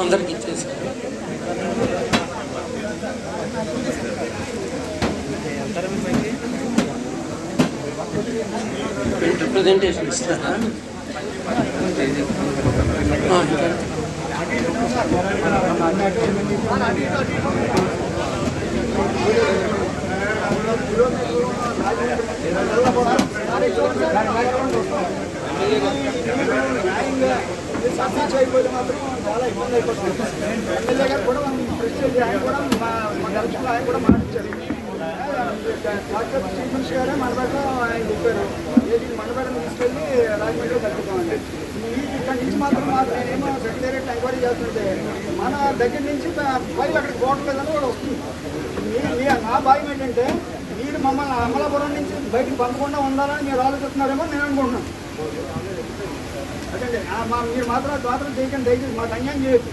అందరికి ఇచ్చేసి. ప్రజెంటేషన్ ఇస్తారా? ఆ, ఇంకా. అయిపోతే మాత్రం చాలా ఇబ్బంది అయిపోతుంది. ఎమ్మెల్యే గారు కూడా మనం ప్రెసిడెంట్ ఆయన కూడా మా మా ఎలక్షన్లో ఆయన కూడా మాటిచ్చారు డాక్టర్ చీఫ్ మినిస్టర్ గారే మనబెట్టలో ఆయన చెప్పారు. ఏది మనబెట్టను తీసుకెళ్ళి రాజమండ్రిలో కలుపుతామండి ఈ ఇక్కడి నుంచి మాత్రం మాకు నేనేమో సెక్రటేరియట్ ఎంక్వైరీ చేస్తుంటే మన దగ్గర నుంచి ఫైల్ అక్కడికి పోవట్లేదని కూడా వస్తుంది. నా భాగ్యం ఏంటంటే మీరు మమ్మల్ని అమలాపురం నుంచి బయటకు పంపకుండా ఉండాలని మీరు ఆలోచిస్తున్నారేమో నేను అనుకుంటున్నాను. అంటే మా మీరు మాత్రం మాత్రం చేయకండి దయచేసి మాకు అన్యాయం చేయొచ్చు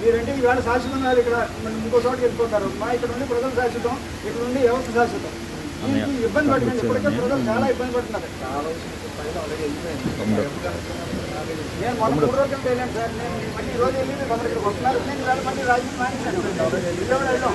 మీరంటే ఈవేళ శాశ్వతం ఇక్కడ ఇంకో చోట వెళ్ళిపోతారు. మా ఇక్కడ నుండి ప్రజలు శాశ్వతం ఇక్కడ నుండి వ్యవస్థ శాశ్వతం. ఇబ్బంది పడుతుంది ఇప్పటికే ప్రజలు చాలా ఇబ్బంది పడుతున్నారు. నేను మొన్న మూడు రోజులు వెళ్ళాను సార్. నేను మళ్ళీ ఈ రోజు వెళ్ళి ఇక్కడ వస్తున్నారు నేను మళ్ళీ రాజకీయం మానేశాను. వెళ్ళాం.